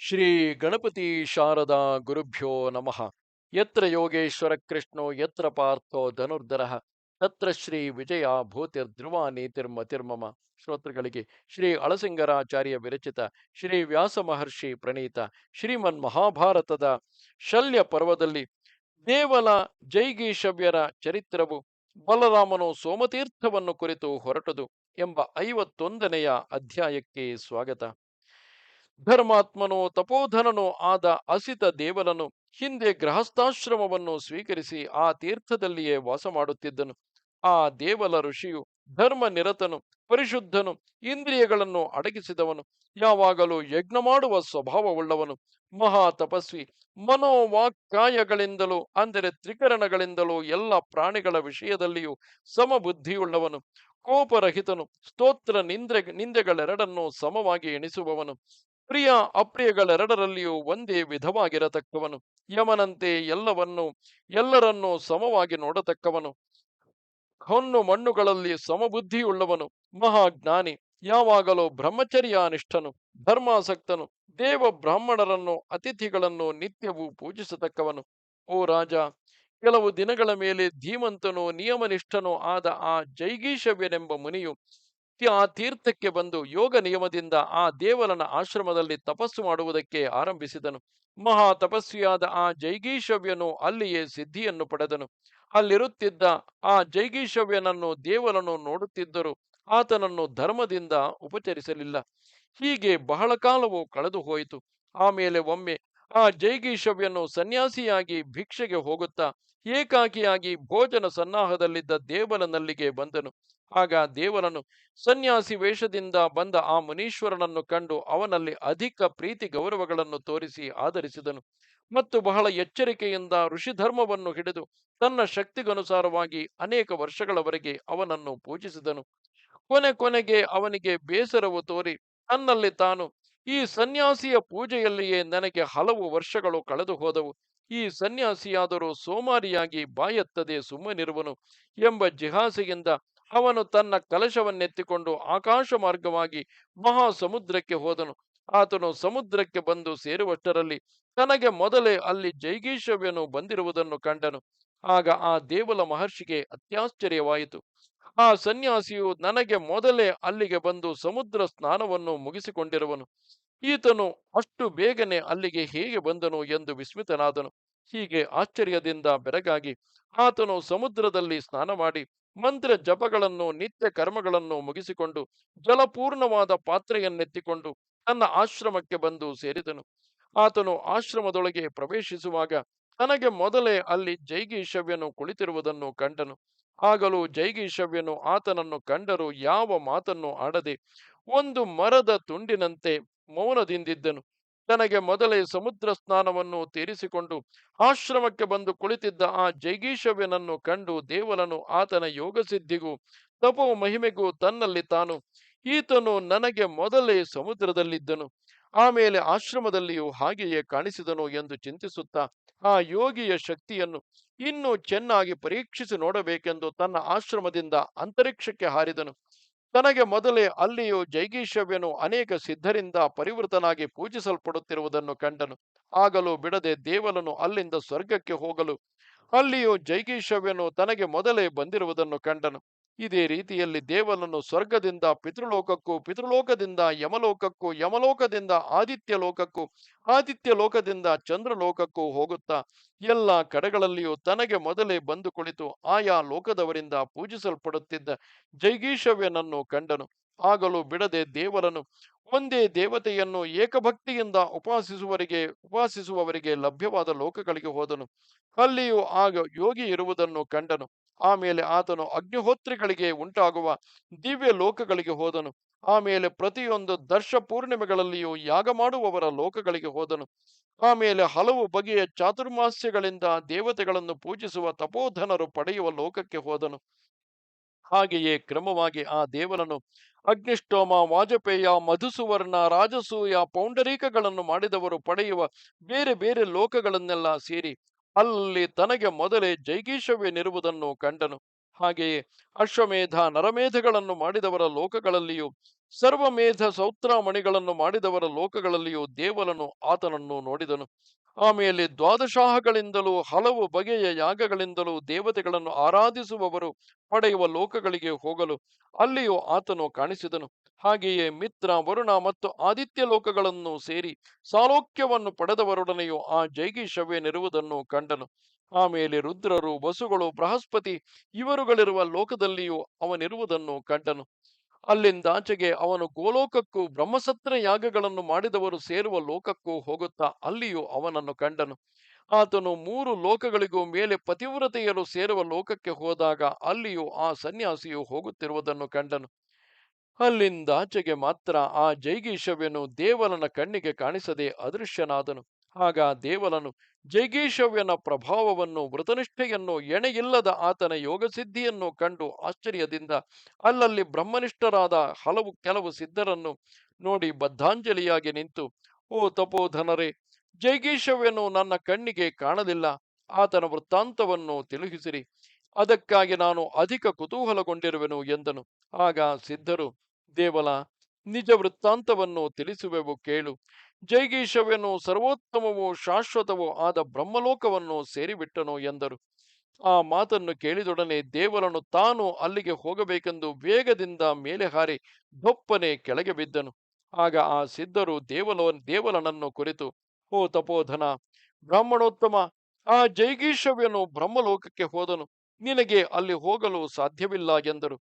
ಶ್ರೀ ಗಣಪತಿ ಶಾರದಾ ಗುರುಭ್ಯೋ ನಮಃ. ಯತ್ರ ಯೋಗೇಶ್ವರ ಕೃಷ್ಣೋ, ಯತ್ರ ಪಾರ್ಥೋ ಧನುರ್ಧರ, ತತ್ರ ಶ್ರೀ ವಿಜಯ ಭೂತಿರ್ಧ್ರುವ ನೀತಿರ್ಮತಿರ್ಮಮ ಶ್ರೋತೃಗಳಿಗೆ ಶ್ರೀ ಅಳಸಿಂಗರಾಚಾರ್ಯ ವಿರಚಿತ ಶ್ರೀ ವ್ಯಾಸ ಮಹರ್ಷಿ ಪ್ರಣೀತ ಶ್ರೀಮನ್ ಮಹಾಭಾರತದ ಶಲ್ಯ ಪರ್ವದಲ್ಲಿ ದೇವಲ ಜೈಗೀಶವ್ಯರ ಚರಿತ್ರವು ಬಲರಾಮನು ಸೋಮತೀರ್ಥವನ್ನು ಕುರಿತು ಹೊರಟದು ಎಂಬ ಐವತ್ತೊಂದನೆಯ ಅಧ್ಯಾಯಕ್ಕೆ ಸ್ವಾಗತ. ಧರ್ಮಾತ್ಮನು, ತಪೋಧನನೋ ಆದ ಅಸಿತ ದೇವಲನು ಹಿಂದೆ ಗೃಹಸ್ಥಾಶ್ರಮವನ್ನು ಸ್ವೀಕರಿಸಿ ಆ ತೀರ್ಥದಲ್ಲಿಯೇ ವಾಸ ಮಾಡುತ್ತಿದ್ದನು. ಆ ದೇವಲ ಋಷಿಯು ಧರ್ಮ ನಿರತನು ಪರಿಶುದ್ಧನು, ಇಂದ್ರಿಯಗಳನ್ನು ಅಡಗಿಸಿದವನು, ಯಾವಾಗಲೂ ಯಜ್ಞ ಮಾಡುವ ಸ್ವಭಾವವುಳ್ಳವನು. ಮಹಾ ತಪಸ್ವಿ, ಮನೋವಾಕ್ಕಾಯಗಳಿಂದಲೂ ಅಂದರೆ ತ್ರಿಕರಣಗಳಿಂದಲೂ ಎಲ್ಲ ಪ್ರಾಣಿಗಳ ವಿಷಯದಲ್ಲಿಯೂ ಸಮಬುದ್ಧಿಯುಳ್ಳವನು. ಕೋಪರಹಿತನು, ಸ್ತೋತ್ರ ನಿಂದ್ರೆ ನಿಂದೆಗಳೆರಡನ್ನೂ ಸಮವಾಗಿ ಎಣಿಸುವವನು. ಪ್ರಿಯ ಅಪ್ರಿಯಗಳೆರಡರಲ್ಲಿಯೂ ಒಂದೇ ವಿಧವಾಗಿರತಕ್ಕವನು. ಯಮನಂತೆ ಎಲ್ಲವನ್ನು, ಎಲ್ಲರನ್ನೂ ಸಮವಾಗಿ ನೋಡತಕ್ಕವನು. ಹೊನ್ನು ಮಣ್ಣುಗಳಲ್ಲಿ ಸಮಬುದ್ಧಿಯುಳ್ಳವನು, ಮಹಾಜ್ಞಾನಿ, ಯಾವಾಗಲೂ ಬ್ರಹ್ಮಚರ್ಯಾನಿಷ್ಠನು, ಧರ್ಮಾಸಕ್ತನು ದೇವ ಬ್ರಾಹ್ಮಣರನ್ನು ಅತಿಥಿಗಳನ್ನು ನಿತ್ಯವೂ ಪೂಜಿಸತಕ್ಕವನು. ಓ ರಾಜ, ಕೆಲವು ದಿನಗಳ ಮೇಲೆ ಧೀಮಂತನೋ ನಿಯಮನಿಷ್ಠನೋ ಆದ ಆ ಜೈಗೀಶವ್ಯನೆಂಬ ಮುನಿಯು ಆ ತೀರ್ಥಕ್ಕೆ ಬಂದು ಯೋಗ ನಿಯಮದಿಂದ ಆ ದೇವಲನ ಆಶ್ರಮದಲ್ಲಿ ತಪಸ್ಸು ಮಾಡುವುದಕ್ಕೆ ಆರಂಭಿಸಿದನು. ಮಹಾ ತಪಸ್ವಿಯಾದ ಆ ಜೈಗೀಶವ್ಯನು ಅಲ್ಲಿಯೇ ಸಿದ್ಧಿಯನ್ನು ಪಡೆದನು. ಅಲ್ಲಿರುತ್ತಿದ್ದ ಆ ಜೈಗೀಶವ್ಯನನ್ನು ದೇವರನ್ನು ನೋಡುತ್ತಿದ್ದರು ಆತನನ್ನು ಧರ್ಮದಿಂದ ಉಪಚರಿಸಲಿಲ್ಲ. ಹೀಗೆ ಬಹಳ ಕಾಲವು ಕಳೆದು ಹೋಯಿತು ಆಮೇಲೆ ಒಮ್ಮೆ ಆ ಜೈಗೀಶವ್ಯನು ಸನ್ಯಾಸಿಯಾಗಿ ಭಿಕ್ಷೆಗೆ ಹೋಗುತ್ತಾ ಏಕಾಕಿಯಾಗಿ ಭೋಜನ ಸನ್ನಾಹದಲ್ಲಿದ್ದ ದೇವಲನಲ್ಲಿಗೆ ಬಂದನು. ಆಗ ದೇವರನು ಸನ್ಯಾಸಿ ವೇಷದಿಂದ ಬಂದ ಆ ಮುನೀಶ್ವರನನ್ನು ಕಂಡು ಅವನಲ್ಲಿ ಅಧಿಕ ಪ್ರೀತಿ ಗೌರವಗಳನ್ನು ತೋರಿಸಿ ಆಧರಿಸಿದನು ಮತ್ತು ಬಹಳ ಎಚ್ಚರಿಕೆಯಿಂದ ಋಷಿಧರ್ಮವನ್ನು ಹಿಡಿದು ತನ್ನ ಶಕ್ತಿಗನುಸಾರವಾಗಿ ಅನೇಕ ವರ್ಷಗಳವರೆಗೆ ಅವನನ್ನು ಪೂಜಿಸಿದನು. ಕೊನೆ ಕೊನೆಗೆ ಅವನಿಗೆ ಬೇಸರವು ತೋರಿ ತನ್ನಲ್ಲಿ ತಾನು ಈ ಸನ್ಯಾಸಿಯ ಪೂಜೆಯಲ್ಲಿಯೇ ನನಗೆ ಹಲವು ವರ್ಷಗಳು ಕಳೆದು ಹೋದವು. ಈ ಸನ್ಯಾಸಿಯಾದರೂ ಸೋಮಾರಿಯಾಗಿ ಬಾಯತ್ತದೆ ಸುಮ್ಮನಿರುವನು ಎಂಬ ಜಿಹಾಸೆಯಿಂದ ಅವನು ತನ್ನ ಕಲಶವನ್ನೆತ್ತಿಕೊಂಡು ಆಕಾಶ ಮಾರ್ಗವಾಗಿ ಮಹಾ ಸಮುದ್ರಕ್ಕೆ ಹೋದನು. ಆತನು ಸಮುದ್ರಕ್ಕೆ ಬಂದು ಸೇರುವಷ್ಟರಲ್ಲಿ ತನಗೆ ಮೊದಲೇ ಅಲ್ಲಿ ಜೈಗೀಶವ್ಯನು ಬಂದಿರುವುದನ್ನು ಕಂಡನು. ಆಗ ಆ ದೇವಲ ಮಹರ್ಷಿಗೆ ಅತ್ಯಾಶ್ಚರ್ಯವಾಯಿತು. ಆ ಸನ್ಯಾಸಿಯು ನನಗೆ ಮೊದಲೇ ಅಲ್ಲಿಗೆ ಬಂದು ಸಮುದ್ರ ಸ್ನಾನವನ್ನು ಮುಗಿಸಿಕೊಂಡಿರುವನು. ಈತನು ಅಷ್ಟು ಬೇಗನೆ ಅಲ್ಲಿಗೆ ಹೇಗೆ ಬಂದನು ಎಂದು ವಿಸ್ಮಿತನಾದನು. ಹೀಗೆ ಆಶ್ಚರ್ಯದಿಂದ ಬೆರಗಾಗಿ ಆತನು ಸಮುದ್ರದಲ್ಲಿ ಸ್ನಾನ ಮಾಡಿ ಮಂತ್ರ ಜಪಗಳನ್ನು, ನಿತ್ಯ ಕರ್ಮಗಳನ್ನು ಮುಗಿಸಿಕೊಂಡು ಜಲಪೂರ್ಣವಾದ ಪಾತ್ರೆಯನ್ನೆತ್ತಿಕೊಂಡು ತನ್ನ ಆಶ್ರಮಕ್ಕೆ ಬಂದು ಸೇರಿದನು. ಆತನು ಆಶ್ರಮದೊಳಗೆ ಪ್ರವೇಶಿಸುವಾಗ ತನಗೆ ಮೊದಲೇ ಅಲ್ಲಿ ಜೈಗೀಶವ್ಯನು ಕುಳಿತಿರುವುದನ್ನು ಕಂಡನು. ಆಗಲೂ ಜೈಗೀಶವ್ಯನು ಆತನನ್ನು ಕಂಡರೂ ಯಾವ ಮಾತನ್ನು ಆಡದೆ ಒಂದು ಮರದ ತುಂಡಿನಂತೆ ಮೌನದಿಂದಿದ್ದನು. ತನಗೆ ಮೊದಲೇ ಸಮುದ್ರ ಸ್ನಾನವನ್ನು ತೀರಿಸಿಕೊಂಡು ಆಶ್ರಮಕ್ಕೆ ಬಂದು ಕುಳಿತಿದ್ದ ಆ ಜೈಗೀಶವ್ಯನನ್ನು ಕಂಡು ದೇವಲನು ಆತನ ಯೋಗಸಿದ್ಧಿಗೂ ತಪೋ ಮಹಿಮೆಗೂ ತನ್ನಲ್ಲಿ ತಾನು ಈತನು ನನಗೆ ಮೊದಲೇ ಸಮುದ್ರದಲ್ಲಿದ್ದನು. ಆಮೇಲೆ ಆಶ್ರಮದಲ್ಲಿಯೂ ಹಾಗೆಯೇ ಕಾಣಿಸಿದನು ಎಂದು ಚಿಂತಿಸುತ್ತಾ ಆ ಯೋಗಿಯ ಶಕ್ತಿಯನ್ನು ಇನ್ನೂ ಚೆನ್ನಾಗಿ ಪರೀಕ್ಷಿಸಿ ನೋಡಬೇಕೆಂದು ತನ್ನ ಆಶ್ರಮದಿಂದ ಅಂತರಿಕ್ಷಕ್ಕೆ ಹಾರಿದನು. ತನಗೆ ಮೊದಲೇ ಅಲ್ಲಿಯೂ ಜೈಗೀಶವ್ಯನು ಅನೇಕ ಸಿದ್ಧರಿಂದ ಪರಿವೃತನಾಗಿ ಪೂಜಿಸಲ್ಪಡುತ್ತಿರುವುದನ್ನು ಕಂಡನು. ಆಗಲೂ ಬಿಡದೆ ದೇವಲನು ಅಲ್ಲಿಂದ ಸ್ವರ್ಗಕ್ಕೆ ಹೋಗಲು ಅಲ್ಲಿಯೂ ಜೈಗೀಶವ್ಯನು ತನಗೆ ಮೊದಲೇ ಬಂದಿರುವುದನ್ನು ಕಂಡನು. ಇದೇ ರೀತಿಯಲ್ಲಿ ದೇವನನ್ನು ಸ್ವರ್ಗದಿಂದ, ಪಿತೃಲೋಕಕ್ಕೂ, ಪಿತೃಲೋಕದಿಂದ, ಯಮಲೋಕಕ್ಕೂ, ಯಮಲೋಕದಿಂದ, ಆದಿತ್ಯ ಲೋಕಕ್ಕೂ, ಆದಿತ್ಯ ಲೋಕದಿಂದ ಚಂದ್ರಲೋಕಕ್ಕೂ ಹೋಗುತ್ತಾ, ಎಲ್ಲ ಕಡೆಗಳಲ್ಲಿಯೂ ತನಗೆ ಮೊದಲೇ ಬಂದು ಕುಳಿತು ಆಯಾ ಲೋಕದವರಿಂದ ಪೂಜಿಸಲ್ಪಡುತ್ತಿದ್ದ ಜೈಗೀಶವ್ಯನನ್ನು ಕಂಡನು. ಆಗಲೂ ಬಿಡದೆ ದೇವರನು ಒಂದೇ ದೇವತೆಯನ್ನು ಏಕಭಕ್ತಿಯಿಂದ ಉಪಾಸಿಸುವವರಿಗೆ ಉಪಾಸಿಸುವವರಿಗೆ ಲಭ್ಯವಾದ ಲೋಕಗಳಿಗೆ ಹೋದನು. ಅಲ್ಲಿಯೂ ಆಗ ಯೋಗಿ ಇರುವುದನ್ನು ಕಂಡನು. ಆಮೇಲೆ ಆತನು ಅಗ್ನಿಹೋತ್ರಿಗಳಿಗೆ ಉಂಟಾಗುವ ದಿವ್ಯ ಲೋಕಗಳಿಗೆ ಹೋದನು. ಆಮೇಲೆ ಪ್ರತಿಯೊಂದು ದರ್ಶ ಪೂರ್ಣಿಮೆಗಳಲ್ಲಿಯೂ ಯಾಗ ಮಾಡುವವರ ಲೋಕಗಳಿಗೆ ಹೋದನು. ಆಮೇಲೆ ಹಲವು ಬಗೆಯ ಚಾತುರ್ಮಾಸ್ಯಗಳಿಂದ ದೇವತೆಗಳನ್ನು ಪೂಜಿಸುವ ತಪೋಧನರು ಪಡೆಯುವ ಲೋಕಕ್ಕೆ ಹೋದನು. ಹಾಗೆಯೇ ಕ್ರಮವಾಗಿ ಆ ದೇವರನು ಅಗ್ನಿಷ್ಟೋಮ ವಾಜಪೇಯ, ಮಧುಸುವರ್ಣ, ರಾಜಸೂಯ, ಪೌಂಡರೀಕಗಳನ್ನು ಮಾಡಿದವರು ಪಡೆಯುವ ಬೇರೆ ಬೇರೆ ಲೋಕಗಳನ್ನೆಲ್ಲ ಸೇರಿ ಅಲ್ಲಿ ತನಗೆ ಮೊದಲೇ ಜೈಗೀಶವ್ಯನಿರುವುದನ್ನು ಕಂಡನು. ಹಾಗೆಯೇ ಅಶ್ವಮೇಧ ನರಮೇಧಗಳನ್ನು ಮಾಡಿದವರ ಲೋಕಗಳಲ್ಲಿಯೂ, ಸರ್ವಮೇಧ ಸೌತ್ರಾಮಣಿಗಳನ್ನು ಮಾಡಿದವರ ಲೋಕಗಳಲ್ಲಿಯೂ ದೇವಲನು ಆತನನ್ನು ನೋಡಿದನು. ಆಮೇಲೆ ದ್ವಾದಶಾಹಗಳಿಂದಲೂ, ಹಲವು ಬಗೆಯ ಯಾಗಗಳಿಂದಲೂ ದೇವತೆಗಳನ್ನು ಆರಾಧಿಸುವವರು ಪಡೆಯುವ ಲೋಕಗಳಿಗೆ ಹೋಗಲು ಅಲ್ಲಿಯೂ ಆತನು ಕಾಣಿಸಿದನು. ಹಾಗೆಯೇ ಮಿತ್ರ, ವರುಣ ಮತ್ತು ಆದಿತ್ಯ ಲೋಕಗಳನ್ನು ಸೇರಿ ಸಾಲೋಕ್ಯವನ್ನು ಪಡೆದವರೊಡನೆಯೂ ಆ ಜೈಗೀಶವ್ಯನಿರುವುದನ್ನು ಕಂಡನು. ಆಮೇಲೆ ರುದ್ರರು, ಬಸುಗಳು, ಬೃಹಸ್ಪತಿ ಇವರುಗಳಿರುವ ಲೋಕದಲ್ಲಿಯೂ ಅವನಿರುವುದನ್ನು ಕಂಡನು. ಅಲ್ಲಿಂದಾಚೆಗೆ ಅವನು ಗೋಲೋಕಕ್ಕೂ ಬ್ರಹ್ಮಸತ್ರ ಯಾಗಗಳನ್ನು ಮಾಡಿದವರು ಸೇರುವ ಲೋಕಕ್ಕೂ ಹೋಗುತ್ತಾ ಅಲ್ಲಿಯೂ ಅವನನ್ನು ಕಂಡನು. ಆತನು ಮೂರು ಲೋಕಗಳಿಗೂ ಮೇಲೆ ಪತಿವ್ರತೆಯರು ಸೇರುವ ಲೋಕಕ್ಕೆ ಹೋದಾಗ ಅಲ್ಲಿಯೂ ಆ ಸನ್ಯಾಸಿಯು ಹೋಗುತ್ತಿರುವುದನ್ನು ಕಂಡನು. ಅಲ್ಲಿಂದಾಚೆಗೆ ಮಾತ್ರ ಆ ಜೈಗೀಶವ್ಯನು ದೇವಲನ ಕಣ್ಣಿಗೆ ಕಾಣಿಸದೆ ಅದೃಶ್ಯನಾದನು. ಆಗ ದೇವಲನು, ಜೈಗೀಶವ್ಯನ ಪ್ರಭಾವವನ್ನು ವೃತನಿಷ್ಠೆಯನ್ನು ಎಣೆಯಿಲ್ಲದ ಆತನ ಯೋಗಸಿದ್ಧಿಯನ್ನು ಕಂಡು ಆಶ್ಚರ್ಯದಿಂದ ಅಲ್ಲಲ್ಲಿ ಬ್ರಹ್ಮನಿಷ್ಠರಾದ ಹಲವು ಕೆಲವು ಸಿದ್ಧರನ್ನು ನೋಡಿ ಬದ್ಧಾಂಜಲಿಯಾಗಿ ನಿಂತು, ಓ ತಪೋಧನರೇ, ಜೈಗೀಶವ್ಯನು ನನ್ನ ಕಣ್ಣಿಗೆ ಕಾಣಲಿಲ್ಲ. ಆತನ ವೃತ್ತಾಂತವನ್ನು ತಿಳಿಸಿರಿ. ಅದಕ್ಕಾಗಿ ನಾನು ಅಧಿಕ ಕುತೂಹಲಗೊಂಡಿರುವೆನು ಎಂದನು. ಆಗ ಸಿದ್ಧರು, ದೇವಲ, ನಿಜ ವೃತ್ತಾಂತವನ್ನು ತಿಳಿಸುವೆವು ಕೇಳು. ಜೈಗೀಶವೆನು ಸರ್ವೋತ್ತಮವೂ ಶಾಶ್ವತವೂ ಆದ ಬ್ರಹ್ಮಲೋಕವನ್ನು ಸೇರಿಬಿಟ್ಟನು ಎಂದರು. ಆ ಮಾತನ್ನು ಕೇಳಿದೊಡನೆ ದೇವರನು ತಾನು ಅಲ್ಲಿಗೆ ಹೋಗಬೇಕೆಂದು ವೇಗದಿಂದ ಮೇಲೆ ಹಾರಿ ದೊಪ್ಪನೆ ಕೆಳಗೆ ಬಿದ್ದನು. ಆಗ ಆ ಸಿದ್ಧರು ದೇವಲ, ದೇವಲನನ್ನು ಕುರಿತು, ಓ ತಪೋಧನ, ಬ್ರಾಹ್ಮಣೋತ್ತಮ, ಆ ಜೈಗೀಶವ್ಯನು ಬ್ರಹ್ಮಲೋಕಕ್ಕೆ ಹೋದನು. ನಿನಗೆ ಅಲ್ಲಿ ಹೋಗಲು ಸಾಧ್ಯವಿಲ್ಲ ಎಂದರು.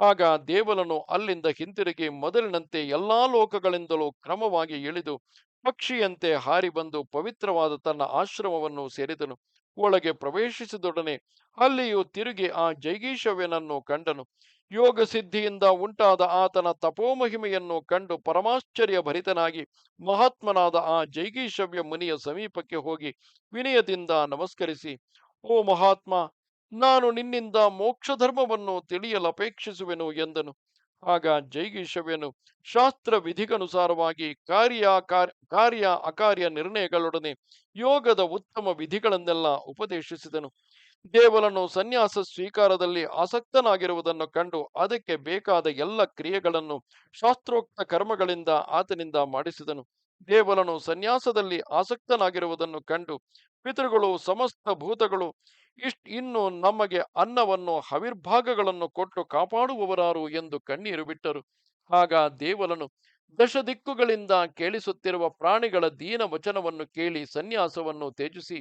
ಆಗ ದೇವಲನು ಅಲ್ಲಿಂದ ಹಿಂತಿರುಗಿ ಮೊದಲಿನಂತೆ ಎಲ್ಲಾ ಲೋಕಗಳಿಂದಲೂ ಕ್ರಮವಾಗಿ ಇಳಿದು ಪಕ್ಷಿಯಂತೆ ಹಾರಿ ಬಂದು ಪವಿತ್ರವಾದ ತನ್ನ ಆಶ್ರಮವನ್ನು ಸೇರಿದನು. ಒಳಗೆ ಪ್ರವೇಶಿಸಿದೊಡನೆ ಅಲ್ಲಿಯೂ ತಿರುಗಿ ಆ ಜೈಗೀಶವ್ಯನನ್ನು ಕಂಡನು. ಯೋಗ ಸಿದ್ಧಿಯಿಂದ ಉಂಟಾದ ಆತನ ತಪೋಮಹಿಮೆಯನ್ನು ಕಂಡು ಪರಮಾಶ್ಚರ್ಯ ಭರಿತನಾಗಿ ಮಹಾತ್ಮನಾದ ಆ ಜೈಗೀಶವ್ಯ ಮುನಿಯ ಸಮೀಪಕ್ಕೆ ಹೋಗಿ ವಿನಯದಿಂದ ನಮಸ್ಕರಿಸಿ, ಓ ಮಹಾತ್ಮ ನಾನು ನಿನ್ನಿಂದ ಮೋಕ್ಷ ಧರ್ಮವನ್ನು ತಿಳಿಯಲಪೇಕ್ಷಿಸುವೆನು ಎಂದನು. ಆಗ ಜೈಗೀಶವ್ಯನು ಶಾಸ್ತ್ರ ವಿಧಿಗನುಸಾರವಾಗಿ ಕಾರ್ಯ ಕಾರ್ಯ ಅಕಾರ್ಯ ನಿರ್ಣಯಗಳೊಡನೆ ಯೋಗದ ಉತ್ತಮ ವಿಧಿಗಳನ್ನೆಲ್ಲ ಉಪದೇಶಿಸಿದನು. ದೇವಲನು ಸನ್ಯಾಸ ಸ್ವೀಕಾರದಲ್ಲಿ ಆಸಕ್ತನಾಗಿರುವುದನ್ನು ಕಂಡು ಅದಕ್ಕೆ ಬೇಕಾದ ಎಲ್ಲ ಕ್ರಿಯೆಗಳನ್ನು ಶಾಸ್ತ್ರೋಕ್ತ ಕರ್ಮಗಳಿಂದ ಆತನಿಂದ ಮಾಡಿಸಿದನು. ದೇವಲನು ಸನ್ಯಾಸದಲ್ಲಿ ಆಸಕ್ತನಾಗಿರುವುದನ್ನು ಕಂಡು ಪಿತೃಗಳು, ಸಮಸ್ತ ಭೂತಗಳು ಇಷ್ಟ ಇನ್ನು ನಮಗೆ ಅನ್ನವನ್ನು, ಹವಿರ್ಭಾಗಗಳನ್ನು ಕೊಟ್ಟು ಕಾಪಾಡುವವರಾರು ಎಂದು ಕಣ್ಣೀರು ಬಿಟ್ಟರು. ಆಗ ದೇವಲನು ದಶ ದಿಕ್ಕುಗಳಿಂದ ಕೇಳಿಸುತ್ತಿರುವ ಪ್ರಾಣಿಗಳ ದೀನ ವಚನವನ್ನು ಕೇಳಿ ಸನ್ಯಾಸವನ್ನು ತ್ಯಜಿಸಿ,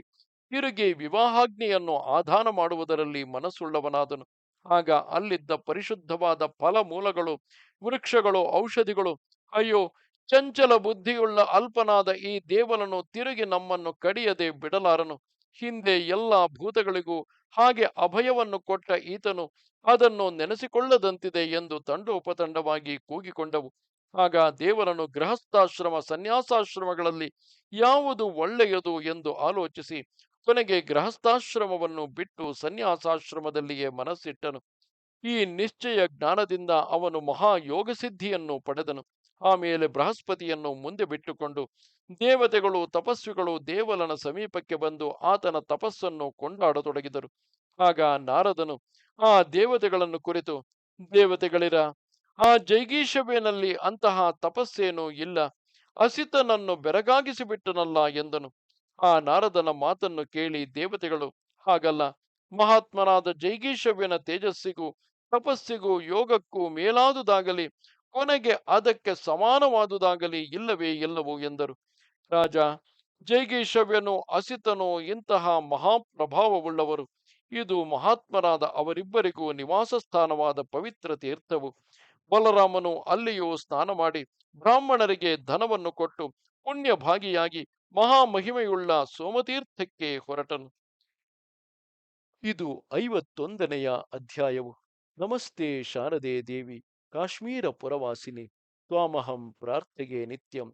ತಿರುಗಿ ವಿವಾಹಾಗ್ನಿಯನ್ನು ಆಧಾನ ಮಾಡುವುದರಲ್ಲಿ ಮನಸ್ಸುಳ್ಳವನಾದನು. ಆಗ ಅಲ್ಲಿದ್ದ ಪರಿಶುದ್ಧವಾದ ಫಲ ಮೂಲಗಳು ವೃಕ್ಷಗಳು, ಔಷಧಿಗಳು, ಅಯ್ಯೋ, ಚಂಚಲ ಬುದ್ಧಿಯುಳ್ಳ ಅಲ್ಪನಾದ ಈ ದೇವಲನು ತಿರುಗಿ ನಮ್ಮನ್ನು ಕಡಿಯದೆ ಬಿಡಲಾರನು. ಹಿಂದೆ ಎಲ್ಲ ಭೂತಗಳಿಗೂ ಹಾಗೆ ಅಭಯವನ್ನು ಕೊಟ್ಟ ಈತನು ಅದನ್ನು ನೆನೆಸಿಕೊಳ್ಳದಂತಿದೆ ಎಂದು ತಂಡೋಪತಂಡವಾಗಿ ಕೂಗಿಕೊಂಡವು. ಆಗ ದೇವರನ್ನು ಗೃಹಸ್ಥಾಶ್ರಮ, ಸನ್ಯಾಸಾಶ್ರಮಗಳಲ್ಲಿ ಯಾವುದು ಒಳ್ಳೆಯದು ಎಂದು ಆಲೋಚಿಸಿ ಕೊನೆಗೆ ಗೃಹಸ್ಥಾಶ್ರಮವನ್ನು ಬಿಟ್ಟು ಸನ್ಯಾಸಾಶ್ರಮದಲ್ಲಿಯೇ ಮನಸ್ಸಿಟ್ಟನು. ಈ ನಿಶ್ಚಯ ಜ್ಞಾನದಿಂದ ಅವನು ಮಹಾಯೋಗಸಿದ್ಧಿಯನ್ನು ಪಡೆದನು. ಆಮೇಲೆ ಬೃಹಸ್ಪತಿಯನ್ನು ಮುಂದೆ ಬಿಟ್ಟುಕೊಂಡು ದೇವತೆಗಳು ತಪಸ್ವಿಗಳು ದೇವಲನ ಸಮೀಪಕ್ಕೆ ಬಂದು ಆತನ ತಪಸ್ಸನ್ನು ಕೊಂಡಾಡತೊಡಗಿದರು. ಆಗ ನಾರದನು ಆ ದೇವತೆಗಳನ್ನು ಕುರಿತು, ದೇವತೆಗಳಿರ, ಆ ಜೈಗೀಶವೇನಲ್ಲಿ ಅಂತಹ ತಪಸ್ಸೇನೂ ಇಲ್ಲ. ಅಸಿತನನ್ನು ಬೆರಗಾಗಿಸಿಬಿಟ್ಟನಲ್ಲ ಎಂದನು. ಆ ನಾರದನ ಮಾತನ್ನು ಕೇಳಿ ದೇವತೆಗಳು, ಹಾಗಲ್ಲ. ಮಹಾತ್ಮನಾದ ಜೈಗೀಶವ್ಯನ ತೇಜಸ್ಸಿಗೂ, ತಪಸ್ಸಿಗೂ, ಯೋಗಕ್ಕೂ ಮೇಲಾದುದಾಗಲಿ, ಕೊನೆಗೆ ಅದಕ್ಕೆ ಸಮಾನವಾದುದಾಗಲಿ ಇಲ್ಲವೇ ಇಲ್ಲವೋ ಎಂದರು. ರಾಜ. ಜೈಗೇಶವ್ಯನು ಅಸಿತನು ಇಂತಹ ಮಹಾಪ್ರಭಾವವುಳ್ಳವರು. ಇದು ಮಹಾತ್ಮರಾದ ಅವರಿಬ್ಬರಿಗೂ ನಿವಾಸ ಸ್ಥಾನವಾದ ಪವಿತ್ರ ತೀರ್ಥವು. ಬಲರಾಮನು ಅಲ್ಲಿಯೂ ಸ್ನಾನ ಮಾಡಿ ಬ್ರಾಹ್ಮಣರಿಗೆ ಧನವನ್ನು ಕೊಟ್ಟು ಪುಣ್ಯ ಭಾಗಿಯಾಗಿ ಮಹಾಮಹಿಮೆಯುಳ್ಳ ಸೋಮತೀರ್ಥಕ್ಕೆ ಹೊರಟನು. ಇದು ಐವತ್ತೊಂದನೆಯ ಅಧ್ಯಾಯವು. ನಮಸ್ತೆ ಶಾರದೆ ದೇವಿ, ಕಾಶ್ಮೀರ ಪುರವಾಸಿನಿ. ತ್ವಾಮಹಂ ಪ್ರಾರ್ಥೆಗೆ ನಿತ್ಯಂ.